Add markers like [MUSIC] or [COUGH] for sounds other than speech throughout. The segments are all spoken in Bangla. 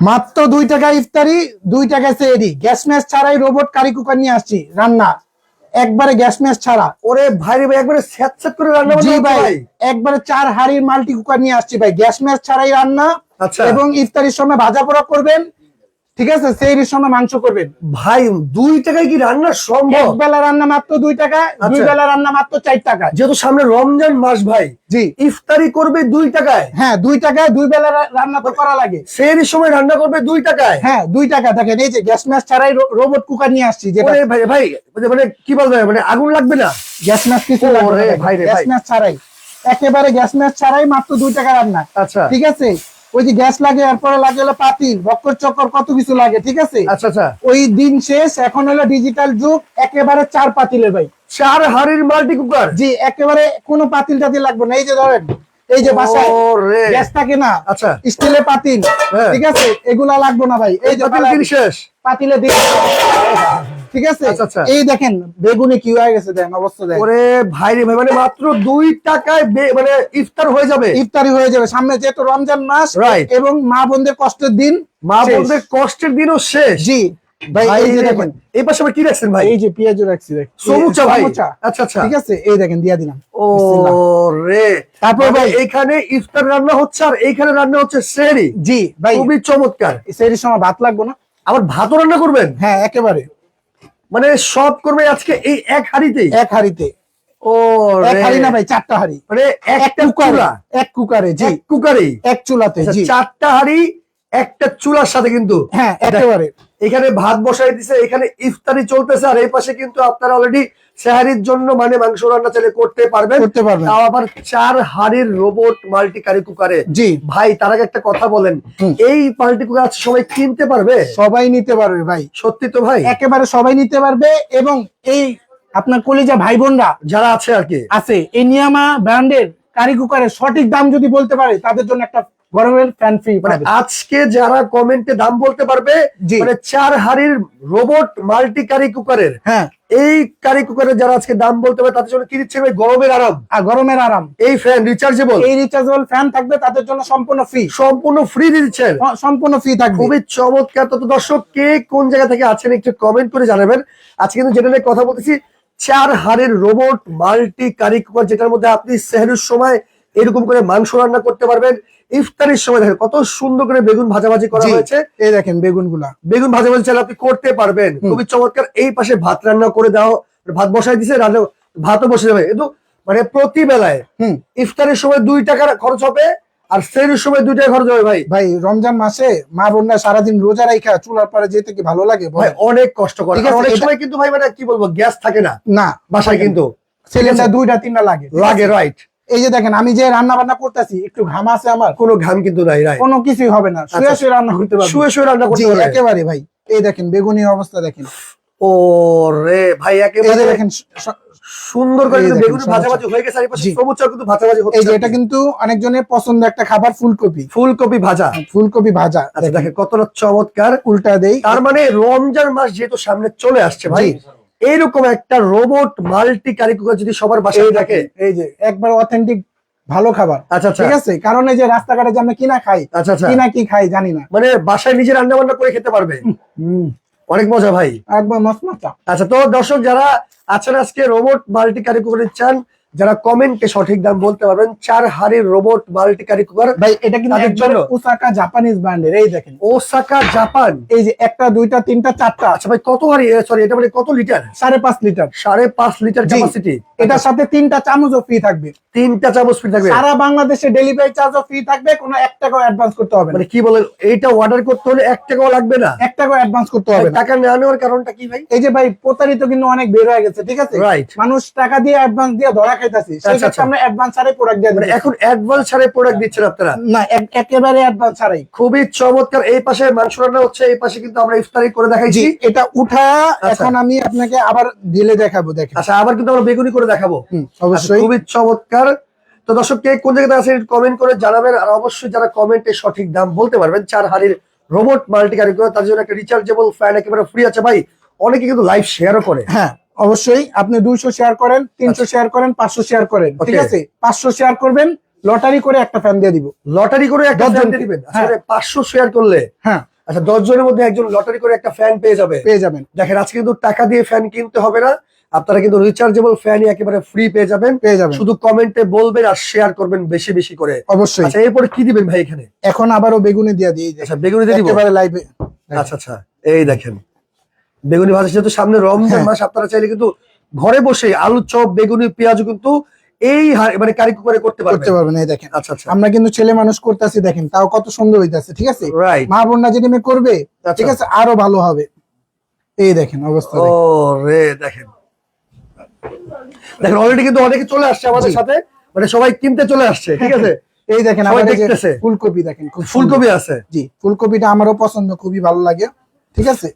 মাত্র দুই টাকা ইফতারি দুই টাকা সেহেরি। গ্যাস ম্যাচ ছাড়াই রোবট কারি কুকার নিয়ে আসছি রান্না। একবারে গ্যাস ম্যাচ ছাড়া। ওরে ভাই রে ভাই একবারে স্যাঁত স্যাঁত করে রান্না জি ভাই ভাই। একবারে চার হাড়ির মাল্টি কুকার নিয়ে আসছি ভাই। গ্যাস ম্যাচ ছাড়াই রান্না আচ্ছা। এবং ইফতারির সময় ভাজা পোড়া করবেন। ঠিক আছে? সেরির সময় মাংস করবেন। ভাই দুই টাকায় কি রান্না সম্ভব? এক বেলা রান্না মাত্র দুই টাকা দুই আচ্ছা। বেলা রান্না মাত্র চার টাকা। যেহেতু সামনে রমজান মাস ভাই জি। ইফতারি করবে দুই টাকায়? হ্যাঁ দুই টাকায় দুই বেলা রান্না তো করা লাগে। সেই সময় রান্না করবে দুই টাকায়? হ্যাঁ দুই টাকা। দেখেন এই যে গ্যাস ম্যাচ ছাড়াই রোবট কুকার নিয়ে আসছি যেটা। ওরে ভাই ভাই মানে- মানে কি বলবে মানে আগুন লাগবে না? গ্যাস ম্যাচ কিছু লাগবে ভাই গ্যাস। ম্যাচ ছাড়াই। একেবারে গ্যাস ম্যাচ ছাড়াই মাত্র দুই টাকা রান্না। আচ্ছা। ঠিক আছে? ওই যে গ্যাস লাগে এরপরে লাগে হলো পাতিল বক্কর চক্কর কত কিছু লাগে ঠিক আছে? আচ্ছা আচ্ছা। ওই দিন শেষ এখন হলো ডিজিটাল যুগ একেবারে চার পাতিলের ভাই। চার হাড়ির মাল্টি কুকার? জি একেবারে কোনো পাতিল টাতিল লাগবে না। এই যে ধরেন এই যে বাসায় গ্যাস থাকে না আচ্ছা। স্টিলের পাতিল হ্যাঁ। ঠিক আছে? এগুলা লাগবে না ভাই। এই যে পাতিল দিন শেষ। পাতিলে দিয়ে ঠিক আছে? আচ্ছা, আচ্ছা। এই দেখেন বেগুনে কি হয়ে গেছে দেখেন অবস্থা দেখেন। ওরে ভাই রে মানে মাত্র দুই টাকায় মানে ইফতার হয়ে যাবে। ইফতারি হয়ে যাবে। সামনে যেহেতু রমজান মাস এবং মা বোনদের কষ্টের দিন মা শেষ। বোনদের কষ্টের দিনও শেষ। জি। ভাই ভাই এই যে দেখেন। এই পাশে আবার কি রাখছেন ভাই? এই যে পেঁয়াজও রাখছি দেখ। সমুচা ভাই। আচ্ছা আচ্ছা। ঠিক আছে? এই দেখেন দিয়া দিলাম। ও রে তারপর তারপর ভাই- এইখানে ইফতার রান্না হচ্ছে আর এইখানে রান্না হচ্ছে সেরি। জি ভাই। খুবই চমৎকার। সময় ভাত লাগবে না। আবার ভাতও রান্না করবেন? হ্যাঁ একেবারে। মানে সব করবে আজকে এই এক হাড়িতে এক হাড়িতে। ও এক হাড়ি না ভাই চারটা হাড়ি। মানে একটা কুকারে এক কুকারে জি। কুকারে? এক চুলাতে আচ্ছা, জি। চারটা হাড়ি একটা চুলার সাথে কিন্তু? হ্যাঁ একেবারে। এখানে ভাত বসাই দিছে এখানে ইফতারি চলতেছে আর এই পাশে কিন্তু আপনারা অলরেডি সাহারির জন্য মানে মাংস রান্না চাইলে করতে পারবেন। করতে পারবেন। তাও আবার চার হাড়ির রোবট মাল্টি কারি কুকারে জি। ভাই তার আগে একটা কথা বলেন। এই মাল্টি কুকার সবাই কিনতে পারবে? সবাই নিতে পারবে ভাই। সত্যি তো ভাই? একেবারে সবাই নিতে পারবে এবং এই আপনার কলিজা ভাই বোনরা যারা আছে আর কি। আছে এই নিয়ামা ব্র্যান্ডের কারি কুকারের সঠিক দাম যদি বলতে পারে তাদের জন্য একটা গরমের ফ্যান ফ্রি মানে আজকে যারা কমেন্টে দাম বলতে পারবে মানে চার হাড়ির রোবট মাল্টি কারি কুকারের হ্যাঁ। এই কারি কুকারের যারা আজকে দাম বলতে পারে তাদের জন্য কি দিচ্ছে ভাই? গরমের আরাম। আর গরমের আরাম। এই ফ্যান রিচার্জেবল এই রিচার্জেবল ফ্যান থাকবে তাদের জন্য সম্পূর্ণ ফ্রি সম্পূর্ণ ফ্রি দিচ্ছেন? সম্পূর্ণ ফ্রি থাকবে। খুবই চমৎকার। তত দর্শক কে কোন জায়গা থেকে আছেন একটু কমেন্ট করে জানাবেন। আজকে কিন্তু যেটা নিয়ে কথা বলতেছি চার হাড়ের রোবট মাল্টি কারি কুকার যেটার মধ্যে আপনি সেহরের সময় এরকম করে মাংস রান্না করতে পারবেন। ইফতারির সময় দেখেন কত সুন্দর করে বেগুন ভাজাভাজি করা হয়েছে। এই দেখেন বেগুনগুলা বেগুন ভাজাভাজি চাইলে আপনি করতে পারবেন। খুবই চমৎকার। এই পাশে ভাত রান্না করে দাও। ভাত বসাই দিছে রান্না ভাতও বসে যাবে। কিন্তু মানে প্রতি বেলায় ইফতারের সময় দুই টাকার খরচ হবে আর সেহরির সময় দুই টাকা খরচ হবে ভাই। ভাই রমজান মাসে মা বোনরা সারাদিন রোজা রাখা চুলার পারে যেতে কি ভালো লাগে ভাই অনেক কষ্ট করে। অনেক সময় কিন্তু ভাই মানে কি বলব গ্যাস থাকে না। না বাসায় কিন্তু। সিলিন্ডার দুইটা তিনটা লাগে। লাগে রাইট এই যে দেখেন আমি যে রান্না বান্না করতেছি একটু ঘাম আছে আমার। কোনো ঘাম কিন্তু নাই কোনো কিছুই হবে না। শুয়ে আচ্ছা। শুয়ে রান্না করতে পারব। শুয়ে শুয়ে রান্না করতে পারে একেবারে ভাই। এই দেখেন বেগুনি অবস্থা দেখেন। ও রে ভাই একেবারে দেখেন সুন্দর করে বেগুনি। ভাজাভাজি হয়ে গেছে আর পাশে সবুজ চাল কিন্তু ভাজাভাজি হচ্ছে। এই যে এটা কিন্তু অনেকজনের পছন্দ একটা খাবার ফুলকপি। ফুলকপি ভাজা। ফুলকপি ভাজা। আচ্ছা দেখেন। কতটা চমৎকার। উল্টা দেই। তার মানে রমজান মাস যেহেতু সামনে চলে আসছে ভাই। এইরকম একটা রোবট মাল্টি কারিকুকার যদি সবার বাসায় থাকে। এই যে একবার অথেন্টিক ভালো খাবার। আচ্ছা আচ্ছা। ঠিক আছে? কারণ এই যে রাস্তাঘাটে যে আমরা কিনা খাই আচ্ছা আচ্ছা। কিনা কি খাই জানি না। মানে বাসায় নিজে রান্না বান্না করে খেতে পারবে? হুম, অনেক মজা ভাই। একবার মস্ত আচ্ছা তো দর্শক যারা আছেন আজকে রোবট মাল্টি কারি কুকার চান যারা কমেন্টে সঠিক দাম বলতে পারবেন চার হাড়ির রোবট মাল্টি কারি কুকার ভাই এটা কিন্তু তাদের জন্য? ওসাকা জাপানিজ ব্র্যান্ডের এই দেখেন। ওসাকা জাপান এই যে একটা দুইটা তিনটা চারটা। আচ্ছা ভাই কত হাড়ি? সরি এটা মানে কত লিটার সাড়ে পাঁচ লিটার সাড়ে পাঁচ লিটার ক্যাপাসিটি এটার সাথে তিনটা চামচও ফ্রি থাকবে। তিনটা চামচ ফ্রি থাকবে। সারা বাংলাদেশে ডেলিভারি চার্জও ফ্রি থাকবে কোনো এক টাকাও অ্যাডভান্স করতে হবে মানে কি বলেন এইটা অর্ডার করতে হলে এক টাকাও লাগবে না? এক টাকাও অ্যাডভান্স করতে হবে টাকা না নেওয়ার কারণটা কি ভাই? এই যে ভাই প্রতারিত কিন্তু অনেক বের হয়ে গেছে ঠিক আছে. মানুষ টাকা দিয়ে অ্যাডভান্স দিয়ে ধরা খাইতেছে আচ্ছা, সেক্ষেত্রে আচ্ছা। আমরা অ্যাডভান্স ছাড়াই প্রোডাক্ট দিয়ে মানে এখন অ্যাডভান্স প্রোডাক্ট দিচ্ছেন আপনারা? না একেবারে অ্যাডভান্স ছাড়াই। খুবই চমৎকার। এই পাশে মাংস রান্না হচ্ছে এই পাশে কিন্তু আমরা ইফতারি করে দেখাইছি। এটা উঠা আচ্ছা। এখন আমি আপনাকে আবার দিলে দেখাবো দেখেন। আচ্ছা আবার কিন্তু আমরা বেগুনি করে দেখাবো। অবশ্যই। খুবই চমৎকার। তো দর্শক কে কোন জায়গাতে আছে কমেন্ট করে জানাবেন। আর অবশ্যই যারা কমেন্টে সঠিক দাম বলতে পারবেন চার হাড়ির রোবট মাল্টি কারি করে তার জন্য একটা রিচার্জেবল ফ্যান একেবারে ফ্রি আছে ভাই। অনেকে কিন্তু লাইভ শেয়ারও করে। হ্যাঁ। অবশ্যই আপনি দুইশো শেয়ার করেন তিনশো শেয়ার করেন পাঁচশো শেয়ার করেন ঠিক আছে? পাঁচশো শেয়ার করবেন লটারি করে একটা ফ্যান দিয়ে দিব। লটারি করে একটা ফ্যান জনকে। দিবেন? হ্যাঁ। পাঁচশো শেয়ার করলে? হ্যাঁ। আচ্ছা দশ জনের মধ্যে একজন লটারি করে একটা ফ্যান পেয়ে যাবে। পেয়ে যাবেন। দেখেন আজকে কিন্তু টাকা দিয়ে ফ্যান কিনতে হবে না। আপনারা কিন্তু রিচার্জেবল ফ্যানই একেবারে ফ্রি পেয়ে যাবেন। পেয়ে যাবেন। শুধু কমেন্টে বলবেন আর শেয়ার করবেন বেশি বেশি করে। অবশ্যই। আচ্ছা এরপরে কি দিবেন ভাই এখানে? এখন আবারও বেগুনি দিয়ে দিই। আচ্ছা বেগুনি দিয়ে দিব? একেবারে লাইভে আচ্ছা আচ্ছা এই দেখেন। বেগুনি ভাজা যেহেতু সামনে রমজান হ্যাঁ। মাস আপনারা চাইলে কিন্তু ঘরে বসে আলু চপ বেগুনি পেঁয়াজ কিন্তু এই মানে কারিকু করে করতে করতে পারবেন এই দেখেন। আচ্ছা আচ্ছা। আমরা কিন্তু ছেলে মানুষ করতেছি দেখেন তাও কত সুন্দর হইতাছে ঠিক আছে? মা বোনরা মেয়ে করবে আচ্ছা। ঠিক আছে আরও ভালো হবে। এই দেখেন অবস্থা ও দেখেন। রে দেখেন। দেখেন অলরেডি কিন্তু অনেকে চলে আসছে আমাদের সাথে। মানে সবাই কিনতে চলে আসছে ঠিক আছে? [LAUGHS] এই দেখেন দেখতেছে। ফুলকপি দেখেন ফুলকপি আছে। জি ফুলকপিটা আমারও পছন্দ খুবই ভালো লাগে। ঠিক আছে?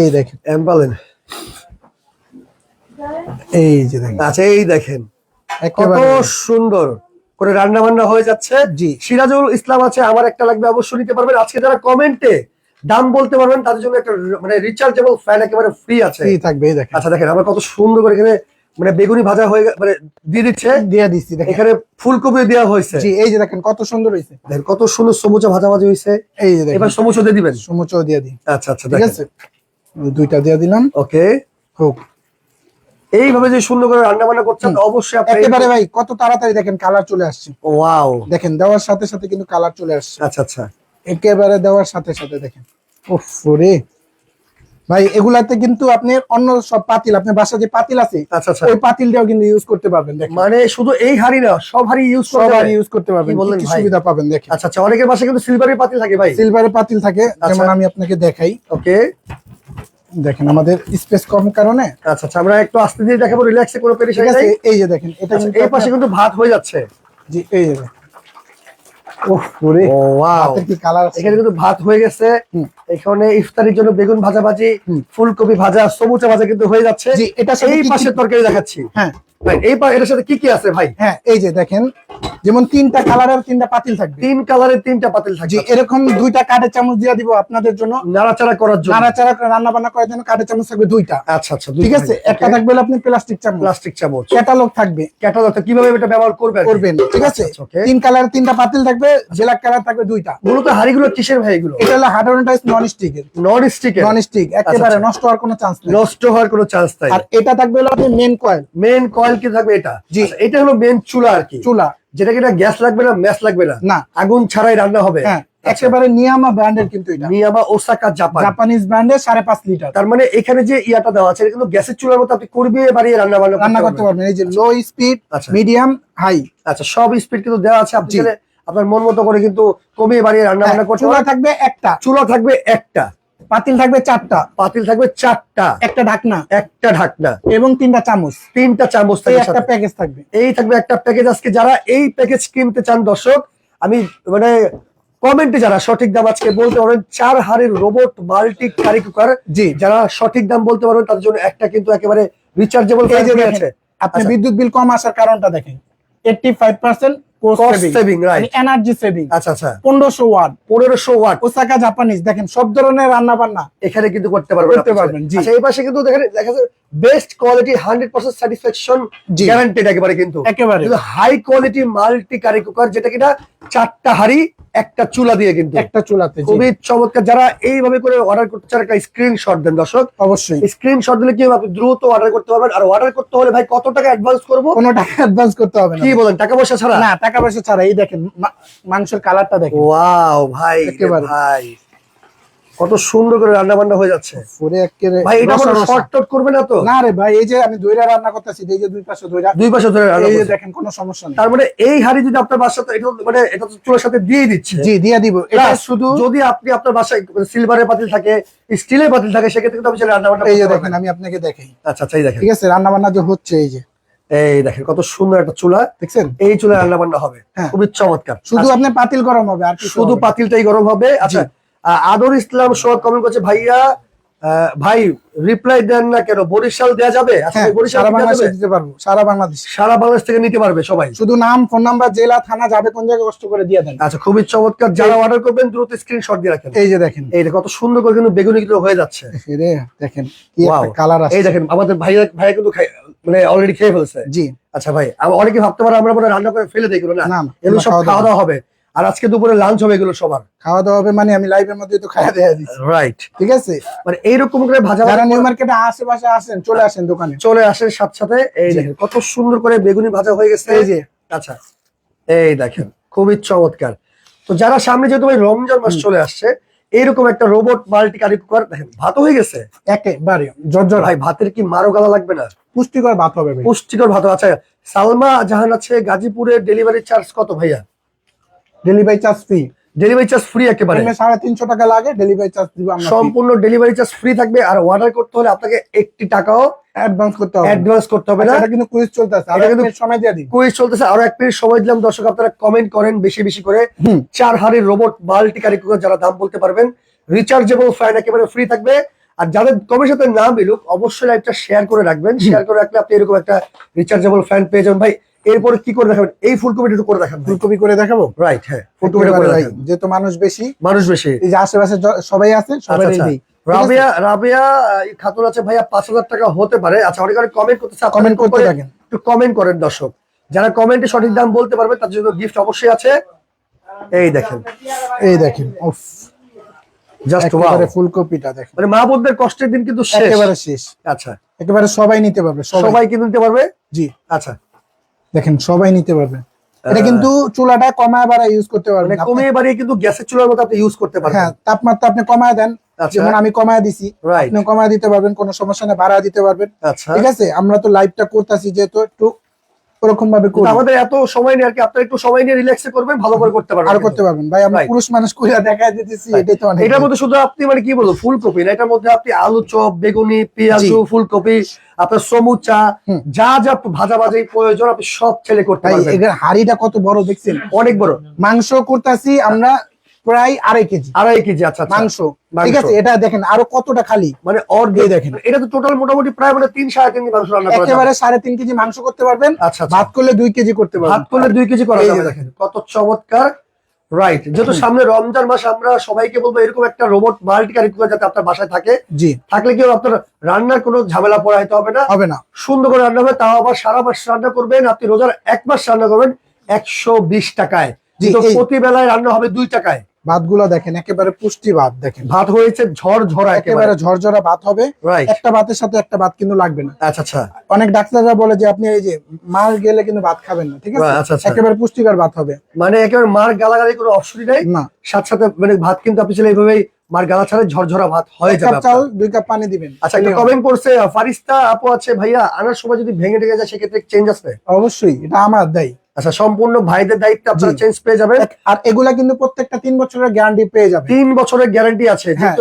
এই দেখেন এম বলেন। এই যে দেখেন আচ্ছা এই দেখেন। কত সুন্দর করে রান্না বান্না হয়ে যাচ্ছে। জি। সিরাজুল ইসলাম আছে আমার একটা লাগবে অবশ্যই নিতে পারবেন। আজকে যারা কমেন্টে দাম বলতে পারবেন তাদের জন্য একটা মানে রিচার্জেবল ফ্যান একেবারে ফ্রি আছে। ফ্রি থাকবে এই দেখেন। আচ্ছা দেখেন আমার কত সুন্দর করে এখানে মানে বেগুনি ভাজা হয়ে মানে দিয়ে দিচ্ছে। দিয়ে দিচ্ছি দেখেন। এখানে ফুলকপি দেওয়া হয়েছে। জি এই যে দেখেন কত সুন্দর হয়েছে। দেখেন কত সুন্দর সমুচা ভাজাভাজি হয়েছে। এই যে দেখেন। এবার সমুচা দিয়ে দিবেন? সমুচও দিয়ে দিই। আচ্ছা আচ্ছা ঠিক আছে? দুইটা দিয়ে দিলাম। ওকে। হোক। এইভাবে যে সুন্দর করে রান্না বান্না করছেন অবশ্যই আপনি একেবারে ভাই কত তাড়াতাড়ি দেখেন কালার চলে আসছে। ওয়াও। দেখেন দেওয়ার সাথে সাথে কিন্তু কালার চলে আসছে। আচ্ছা আচ্ছা। একেবারে দেওয়ার সাথে সাথে দেখেন। উফ রে ভাই এগুলাতে কিন্তু আপনি অন্য সব পাতিল আপনার বাসা যে পাতিল আছে আচ্ছা আচ্ছা। ওই পাতিলটাও কিন্তু ইউজ করতে পারবেন দেখেন। মানে শুধু এই হাড়ি না সব হাড়ি ইউজ সব করতে ইউজ করতে পারবেন কি? সুবিধা পাবেন দেখেন। আচ্ছা আচ্ছা অনেকের বাসায় কিন্তু সিলভারের পাতিল থাকে ভাই। সিলভারের পাতিল থাকে আচ্ছা। যেমন আমি আপনাকে দেখাই। ওকে। দেখেন আমাদের স্পেস কম কারণে। আচ্ছা আচ্ছা আমরা একটু আস্তে দিয়ে দেখাবো রিল্যাক্সে কোনো পেরেশানি এই যে দেখেন এটা এই পাশে কিন্তু ভাত হয়ে যাচ্ছে। জি এই যে ওরে ও ওয়াও। কি কালার এখানে কিন্তু ভাত হয়ে গেছে। এখানে ইফতারির জন্য বেগুন ভাজা ভাজি ফুলকপি ভাজা সমুচা ভাজা কিন্তু হয়ে যাচ্ছে। এই তরকারি দেখাচ্ছি। হ্যাঁ। ভাই, এই এটার সাথে কি কি আছে ভাই? হ্যাঁ এই যে দেখেন যেমন তিনটা কালারের তিনটা পাতিল থাকবে। তিন কালারের তিনটা পাতিল জি থাকছে এরকম দুইটা কাঠের চামচ দিয়ে দিব আপনাদের জন্য। নাড়াচাড়া করার জন্য। নাড়াচাড়া করে রান্না বান্না করার জন্য কাঠের চামচ থাকবে দুইটা। আচ্ছা আচ্ছা ঠিক আছে? একটা থাকবে আপনি প্লাস্টিক চামচ। প্লাস্টিক চামচ। ক্যাটালগ থাকবে। ক্যাটালগ কীভাবে এটা ব্যবহার করবেন? করবেন ঠিক আছে? আচ্ছা, তিন কালার তিনটা পাতিল থাকবে ব্ল্যাক কালার থাকবে দুইটা। মূলত হাড়িগুলো কিসের ভাই এগুলো এটা হলো হার্ডওয়ারেন্টাইজ নন স্টিকের নন স্টিকের নন স্টিক একেবারে আচ্ছা। নষ্ট হওয়ার কোনো চান্স নেই। নষ্ট হওয়ার কোনো চান্স নাই। আর এটা থাকবে হলো আপনি মেন কয়েল মেন কয়েল কি থাকবে এটা? জি। আচ্ছা, এটা হলো মেন চুলা আর কি। চুলা। যেটা কিনা গ্যাস লাগবে না ম্যাস লাগবে না। না। আগুন ছাড়াই রান্না হবে। হ্যাঁ আচ্ছা। একেবারে নিয়ামা ব্র্যান্ডের কিন্তু এটা। মিয়ামা ওসাকা জাপান। জাপানিজ ব্র্যান্ডের সাড়ে পাঁচ লিটার। তার মানে এখানে যে ইয়াটা দেওয়া আছে কিন্তু গ্যাসের চুলার মতো আপনি করবিয়ে বাড়িয়ে রান্না বান্না রান্না করতে পারবেন। এই যে লো স্পিড আচ্ছা। মিডিয়াম হাই আচ্ছা সব স্পিড কিন্তু দেওয়া আছে। আপনি আপনার মন মতো করে কিন্তু কমিয়ে বাড়িয়ে রান্না বান্না করতে হ্যাঁ, চুলা থাকবে একটা। চুলা থাকবে একটা। পাতিল থাকবে চারটা। পাতিল থাকবে চারটা। একটা ঢাকনা। একটা ঢাকনা। এবং তিনটা চামচ। তিনটা চামচ থাকবে একটা প্যাকেজ থাকবে। এই থাকবে একটা প্যাকেজ আজকে যারা এই প্যাকেজ কিনতে চান দর্শক আমি মানে কমেন্টে যারা সঠিক দাম আজকে বলতে পারবেন চার হাড়ের রোবট মাল্টি কারি কুকার জি। যারা সঠিক দাম বলতে পারবেন তাদের জন্য একটা কিন্তু একেবারে রিচার্জেবল আছে। আপনি আচ্ছা। বিদ্যুৎ বিল কম আসার কারণটা দেখেন। Eighty five percent cost saving right energy saving আচ্ছা আচ্ছা। ওয়াট। ওয়াট। ওসাকা জাপানিজ দেখেন সব ধরনের রান্না বান্না এখানে কিন্তু করতে পারবেন করতে পারবেন, জি। আচ্ছা এই পাশে কিন্তু দেখেন দেখা যাচ্ছে বেস্ট কোয়ালিটি স্যাটিসফ্যাকশন। একেবারে কিন্তু। একেবারে। High quality multi curry cooker যেটা কিনা চারটা হাড়ি একটা চুলা দিয়ে কিন্তু। একটা চুলাতে খুবই চমৎকার। যারা এইভাবে করে অর্ডার করতে চান একটা স্ক্রিনশট দেন দর্শক। অবশ্যই। স্ক্রিনশট দিলে কি হবে? আপনি দ্রুত অর্ডার করতে পারবেন। আর অর্ডার করতে হলে ভাই কত টাকা অ্যাডভান্স করব? কোনো টাকা অ্যাডভান্স করতে হবে না। কি বলেন টাকা পয়সা ছাড়া? না টাকা পয়সা ছাড়া। এই দেখেন মাংসের কালারটা দেখেন। ওয়াও ভাই। ভাই। কত সুন্দর করে রান্না বান্না হয়ে যাচ্ছে। পুরে একেবারে ভাই এটা রসা কোনো শর্ট টট করবে না তো? না রে ভাই এই যে আমি দইরা রান্না করতেছি এই যে দুই পাশে দইরা দুই পাশে রান্না এই যে দেখেন কোনো সমস্যা নেই। তার মানে এই হাড়ি যদি আপনার বাসাতে এটা মানে এটা তো চুলার সাথে দিয়ে দিচ্ছে। জি দিয়ে দিব। এটা শুধু যদি আপনি আপনার বাসায় সিলভারের পাতিল থাকে স্টিলের পাতিল থাকে সেক্ষেত্রে কিন্তু আপনি রান্না বান্না এই যে দেখেন আমি আপনাকে দেখাই। আচ্ছা আচ্ছা এই দেখেন। ঠিক আছে রান্না বান্না যে হচ্ছে এই যে। এই দেখেন কত সুন্দর একটা চুলা। দেখছেন? এই চুলায় রান্না বান্না হবে। হ্যাঁ। খুবই চমৎকার। শুধু আচ্ছা, আপনার পাতিল গরম হবে আর শুধু পাতিলটাই গরম হবে। আচ্ছা আদর ইসলাম সোহাগ কমেন্ট করছে ভাইয়া ভাই রিপ্লাই দেন না কেন? বরিশাল দেয়া যাবে? হ্যাঁ সারা বাংলাদেশে দিতে পারব সারা বাংলাদেশ। সারা বাংলাদেশ থেকে নিতে পারবে সবাই। শুধু নাম ফোন নাম্বার জেলা থানা যাবে কোন জায়গায় কষ্ট করে দিয়ে দেন। আচ্ছা খুবই চমৎকার। যারা অর্ডার করবেন দ্রুত স্ক্রিনশট দিয়ে রাখেন। এই যে দেখেন। এই কত সুন্দর করে কিন্তু বেগুনি কিন্তু হয়ে যাচ্ছে। রে দেখেন কি কালার আছে এই দেখেন আমাদের ভাইয়া ভাইয়া কিন্তু মানে অলরেডি খেয়ে ফেলছে। জি। আচ্ছা ভাই অনেকে ভাবতে পারে আমরা মনে রান্না করে ফেলে দিই না? এগুলো সব খাওয়া দাওয়া হবে। আর আজকে দুপুরে লাঞ্চ হবে এগুলো সবার। খাওয়া দাওয়া হবে মানে আমি লাইভের মধ্যে তো খাওয়া দেওয়া দিচ্ছি রাইট ঠিক আছে? মানে এইরকম করে ভাজা যারা নিউ মার্কেটে আশেপাশে আসেন চলে আসেন দোকানে। চলে আসে সাথে সাথে এই দেখেন কত সুন্দর করে বেগুনি ভাজা হয়ে গেছে। এই যে। আচ্ছা এই দেখেন খুবই চমৎকার। তো যারা সামনে যেহেতু ভাই রমজান মাস চলে আসছে এইরকম একটা রোবট মাল্টি কারি কুকার দেখেন ভাত হয়ে গেছে? একেবারে জর্জর। ভাই ভাতের কি মারো গালা লাগবে না? পুষ্টিকর ভাত হবে পুষ্টিকর ভাত আচ্ছা সালমা জাহান আছে গাজীপুরের ডেলিভারি চার্জ কত ভাইয়া? Delivery charge free delivery charge free একেবারে। সাড়ে তিনশো টাকা লাগে ডেলিভারি চার্জ দিব আমরা সম্পূর্ণ ডেলিভারি চার্জ ফ্রি থাকবে আর অর্ডার করতে হলে আপনাকে একটি টাকাও অ্যাডভান্স করতে হবে। অ্যাডভান্স করতে হবে না। আচ্ছা, এটা কিন্তু কুইজ চলতেছে। আর কিন্তু সময় দিয়ে দিই। কুইজ চলতেছে। আরও এক মিনিট সময় দিলাম। দর্শক আপনারা কমেন্ট করেন বেশি বেশি করে। চার হাড়ির রোবট মাল্টি কারি কুকার যারা দাম বলতে পারবেন রিচার্জেবল ফ্যান একেবারে ফ্রি থাকবে। আর যাদের কমের সাথে না মিলুক অবশ্যই লাইভটা শেয়ার করে রাখবেন। শেয়ার করে রাখলে আপনি এরকম একটা রিচার্জেবল ফ্যান পেয়ে যাবেন। ভাই এরপরে কি করে দেখাবেন? এই ফুলকপিটা একটু করে দেখান ফুলকপি করে দেখাবো? রাইট হ্যাঁ ফুলকপিটা করে দেখান। যেহেতু মানুষ বেশি। মানুষ বেশি। এই যে আশেপাশে সবাই আছে সবাই আচ্ছা, আচ্ছা। দিই রাবিয়া রাবিয়া এই খাতুন আছে ভাইয়া পাঁচ হাজার টাকা হতে পারে। আচ্ছা অনেক অনেক কমেন্ট করতেছে কমেন্ট করতে থাকেন। একটু কমেন্ট করেন দর্শক। যারা কমেন্টে সঠিক দাম বলতে পারবে তার জন্য গিফট অবশ্যই আছে। এই দেখেন। এই দেখেন উফ। জাস্ট একেবারে ফুলকপিটা দেখেন। মানে মা বোনদের কষ্টের দিন কিন্তু শেষ। একেবারে শেষ। আচ্ছা। একেবারে সবাই নিতে পারবে সবাই। সবাই কিন্তু নিতে পারবে? জি। আচ্ছা। দেখেন সবাই নিতে পারবে। এটা কিন্তু চুলাটা কমায় বাড়ায় ইউজ করতে পারবেন মানে কমিয়ে বাড়িয়ে কিন্তু গ্যাসের চুলার মতো আপনি ইউজ করতে পারবেন। হ্যাঁ তাপমাত্রা আপনি কমায় দেন। আচ্ছা। যেমন আমি কমায় দিছি আপনি কমায় দিতে পারবেন কোনো সমস্যা না বাড়া দিতে পারবেন। আচ্ছা। ঠিক আছে আমরা তো লাইভটা করতেছি যেহেতু একটু ওরকম ভাবে করি। আমাদের এত সময় নেই আর কি আপনারা একটু সময় নিয়ে রিল্যাক্সে করবেন ভালো করে করতে পারবেন আর করতে পারবেন। ভাই আমরা পুরুষ মানুষ কইরা দেখা দিতেছি. এটাই তো অনেক এটার মধ্যে শুধু আপনি মানে কি বলব ফুলকপি না এটার মধ্যে আপনি আলু চপ বেগুনি পেঁয়াজু ফুলকপি আপনার সমুচা যা যা ভাজা ভাজি প্রয়োজন আপনি সব ছেলে করতে পারবেন। এটার হাড়িটা কত বড় দেখছেন? অনেক বড়। মাংস করতেছি আমরা প্রায় আড়াই কেজি। আড়াই কেজি আচ্ছা আচ্ছা। মাংস। ঠিক আছে এটা দেখেন আরও কতটা খালি। মানে অর্ধেক দেখেন। এটা তো টোটাল মোটামুটি প্রায় মানে তিন সাড়ে তিন মাংস রান্না করা একেবারে সাড়ে তিন কেজি মাংস করতে পারবেন। আচ্ছা আচ্ছা। ভাত করলে দুই কেজি করতে ভাত করলে দুই কেজি করা যাবে। দেখেন। কত চমৎকার। রাইট যেহেতু সামনে রমজান মাস আমরা সবাইকে বলব এরকম একটা রোবট মাল্টি কারি কুকার যাতে আপনার বাসায় থাকে। জি। থাকলে কেউ আপনার রান্নার কোনো ঝামেলা পড়াইতে হবে না। হবে না। সুন্দর করে রান্না হবে তাও আবার সারা মাস রান্না করবেন। আপনি রোজার এক মাস রান্না করবেন একশো বিশ টাকায়। প্রতি বেলায় রান্না হবে দুই টাকায়। ভাতগুলো দেখেন একেবারে পুষ্টি ভাত দেখেন। ভাত হয়েছে ঝড় ঝরা একেবারে ঝরঝরা ভাত হবে। একটা ভাতের সাথে একটা ভাত কিন্তু লাগবে না। আচ্ছা আচ্ছা। অনেক ডাক্তাররা বলে যে আপনি এই যে মার গেলে কিন্তু ভাত খাবেন না ঠিক আছে? আচ্ছা, আচ্ছা। একেবারে পুষ্টিকর ভাত হবে। মানে একেবারে মার গালাগালি কোনো অপশনই নেই? না। সাথে সাথে মানে ভাত কিন্তু আপনি চাইলে এইভাবেই মার গালা ছাড়া ঝরঝরা ভাত হয়ে যাবে চাল দুই কাপ পানি দিবেন। আচ্ছা একটা কমেন্ট করছে ফারিস্তা আপু আছে ভাইয়া আনার সময় যদি ভেঙে টেঙে যায় সেক্ষেত্রে চেঞ্জ আসবে? অবশ্যই এটা আমার দায়ী। আচ্ছা সম্পূর্ণ ভাইদের দায়িত্ব আপনারা চেঞ্জ পেয়ে যাবেন। আর এগুলা কিন্তু প্রত্যেকটা তিন বছরের গ্যারান্টি পেয়ে যাবেন। তিন বছরের গ্যারান্টি আছে হ্যাঁ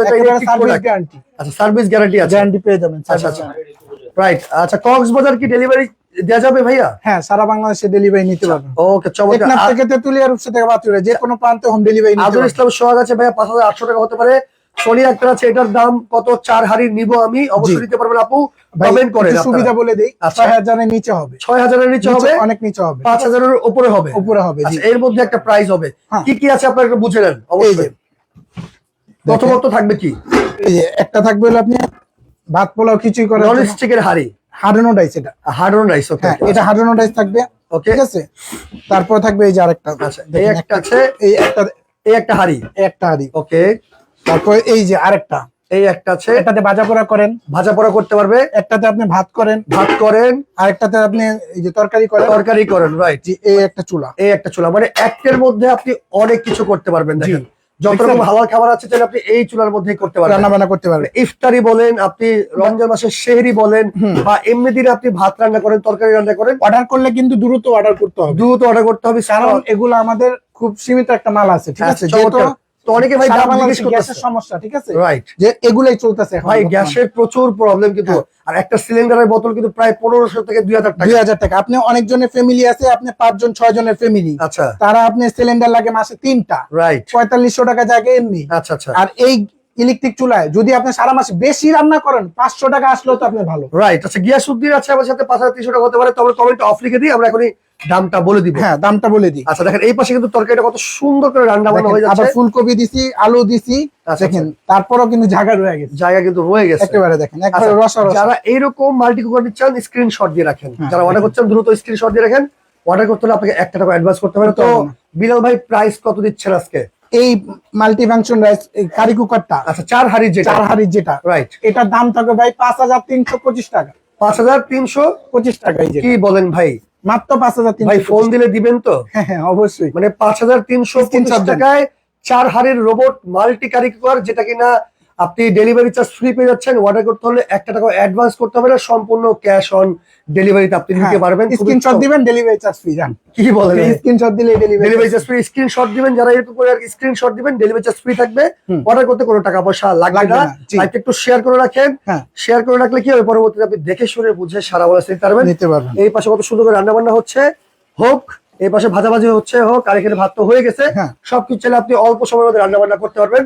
গ্যারান্টি আচ্ছা সার্ভিস গ্যারান্টি আছে। গ্যারান্টি পেয়ে যাবেন আচ্ছা আচ্ছা। রাইট আচ্ছা কক্সবাজার কি ডেলিভারি দেওয়া যাবে ভাইয়া? হ্যাঁ সারা বাংলাদেশে ডেলিভারি নিতে পারবেন। ওকে চমৎকার। টেকনাফ আ- থেকে তেতুলিয়া রূপসা থেকে বাতুরা যে কোনো প্রান্তে হোম ডেলিভারি নিতে ইসলাম সোহাগ আছে ভাইয়া পাঁচ হাজার আটশো টাকা হতে পারে। সোনি একটা আছে এটার দাম কত? চার হাড়ি নিব আমি। অবশ্যই। নিতে পারবেন আপু। কমেন্ট করেন সুবিধা বলে দেই আচ্ছা। ছয় হাজারের নিচে হবে। ছয় হাজারের নিচে হবে? অনেক নিচে হবে। পাঁচ হাজারের উপরে হবে? উপরে হবে আচ্ছা এর মধ্যে একটা প্রাইস হবে। হ্যাঁ। কি কি আছে আপনারা একটু বুঝে নেন অবশ্যই। প্রথমত থাকবে কি? এই যে একটা থাকবে হলো আপনি ভাত পোলাও খিচুড়ি করার নন স্টিকের হাড়ি। হার্ডেনো ডাইস এটা। হার্ড রাইস ওকে এটা হার্ডেনো ডাইস থাকবে। ওকে ঠিক আছে? তারপর থাকবে এই যে আরেকটা। আচ্ছা এই একটা আছে। এই একটা এই একটা হাড়ি। একটা হাড়ি। ওকে তারপর এই যে আরেকটা এই একটা আছে। একটাতে ভাজা পোড়া করেন। ভাজা পোড়া করতে পারবে। একটাতে আপনি ভাত করেন। ভাত করেন। আরেকটাতে আপনি এই যে তরকারি করেন। তরকারি করেন রাইট এই একটা চুলা। এই একটা চুলা। মানে একটের মধ্যে আপনি অনেক কিছু করতে পারবেন দেখেন। যত? রকম হালাল খাবার আছে তাহলে আপনি এই চুলার মধ্যেই করতে পারবেন। রান্না বান্না করতে পারবেন। ইফতারি বলেন আপনি রমজান মাসের শেহরি বলেন বা এমনি দিনে আপনি ভাত রান্না করেন তরকারি রান্না করেন। অর্ডার করলে কিন্তু দ্রুত অর্ডার করতে হবে। দ্রুত অর্ডার করতে হবে। কারণ এগুলো আমাদের খুব সীমিত একটা মাল আছে ঠিক আছে? যেহেতু চমৎকার। তো অনেকে ভাই সারা দাম জিজ্ঞেস বাংলাদেশে গ্যাসের সমস্যা ঠিক আছে? রাইট যে এগুলাই চলতেছে ভাই গ্যাসের প্রচুর প্রবলেম কিন্তু আর একটা সিলিন্ডারের বোতল কিন্তু প্রায় পনেরোশো থেকে দুই হাজার টাকা। দুই হাজার টাকা। আপনি অনেকজনের ফ্যামিলি আছে আপনি পাঁচজন ছয় জনের ফ্যামিলি আচ্ছা। তারা আপনি সিলিন্ডার লাগে মাসে তিনটা। রাইট পঁয়তাল্লিশশো টাকা এমনি। আচ্ছা আচ্ছা। আর এই ইলেকট্রিক চুলায় যদি আপনি সারা মাসে বেশি রান্না করেন পাঁচশো টাকা আসলেও তো আপনি ভালো। রাইট আচ্ছা গিয়াসুদ্দিন আছে আমার সাথে পাঁচ হাজার তিনশো টাকা হতে পারে তবে কমেন্ট অফ লিখে দিই আমরা এখনই দামটা বলে দিব। হ্যাঁ দামটা বলে দিই। আচ্ছা দেখেন এই পাশে কিন্তু তরকারিটা কত সুন্দর করে রান্না বান্না হয়ে দেখেন, আবার ফুলকপি দিছি আলু দিছি আচ্ছা, দেখেন তারপরও কিন্তু জায়গা রয়ে গেছে। জায়গা কিন্তু রয়ে গেছে। একেবারে দেখেন একবারে আচ্ছা, রসা রসা যারা এইরকম মাল্টি কুকার নিচ্ছেন স্ক্রিনশট দিয়ে রাখেন। হ্যাঁ, যারা অর্ডার করছেন দ্রুত স্ক্রিনশট দিয়ে রাখেন। অর্ডার করতে হলে আপনাকে একটা টাকা অ্যাডভান্স করতে হবে। করতে তো বিলাল ভাই প্রাইস কত দিচ্ছেন আজকে? এই মাল্টি ফাংশন রাইস কারি কুকারটা আচ্ছা চার হাড়ির যেটা। চার হাড়ির যেটা। রাইট এটার দাম থাকবে ভাই পাঁচ হাজার তিনশো পঁচিশ টাকা। পাঁচ হাজার তিনশো পঁচিশ টাকা কি বলেন ভাই? মাত্র পাঁচ হাজার ভাই তিনশো ফোন দিলে দিবেন তো হ্যাঁ হ্যাঁ অবশ্যই মানে পাঁচ হাজার তিনশো। টাকায় চার হারের রোবট মাল্টি কারি যেটা কিনা আপনি ডেলিভারি চার্জ ফ্রি পেয়ে যাচ্ছেন। অর্ডার করতে হলে একটা টাকা অ্যাডভান্স করতে হবে না সম্পূর্ণ ক্যাশ অন ডেলিভারিতে আপনি নিতে পারবেন। স্ক্রিনশট দিবেন ডেলিভারি চার্জ ফ্রি জান। কি বলেন? স্ক্রিনশট দিলে delivery delivery charge free screenshot দিবেন যারা এরকম করে আর স্ক্রিনশট দিবেন ডেলিভারি চার্জ ফ্রি থাকবে। অর্ডার করতে কোনো টাকা পয়সা লাগবে না। লাইক একটু শেয়ার করে রাখেন। হ্যাঁ। শেয়ার করে রাখলে কি হবে পরবর্তীতে আপনি দেখে শুনে বুঝে সারা বলা নিতে পারবেন। নিতে পারবেন। এই পাশে কত সুন্দর করে রান্না বান্না হচ্ছে। হোক এই পাশে ভাজাভাজি হচ্ছে হোক আর এখানে ভাত তো হয়ে গেছে। হ্যাঁ। সবকিছু চাইলে আপনি অল্প সময়ের মধ্যে রান্না বান্না করতে পারবেন।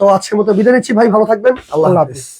তো আজকের মতো বিদায় নিচ্ছি। ভাই ভালো থাকবেন। আল্লাহ হাফিজ।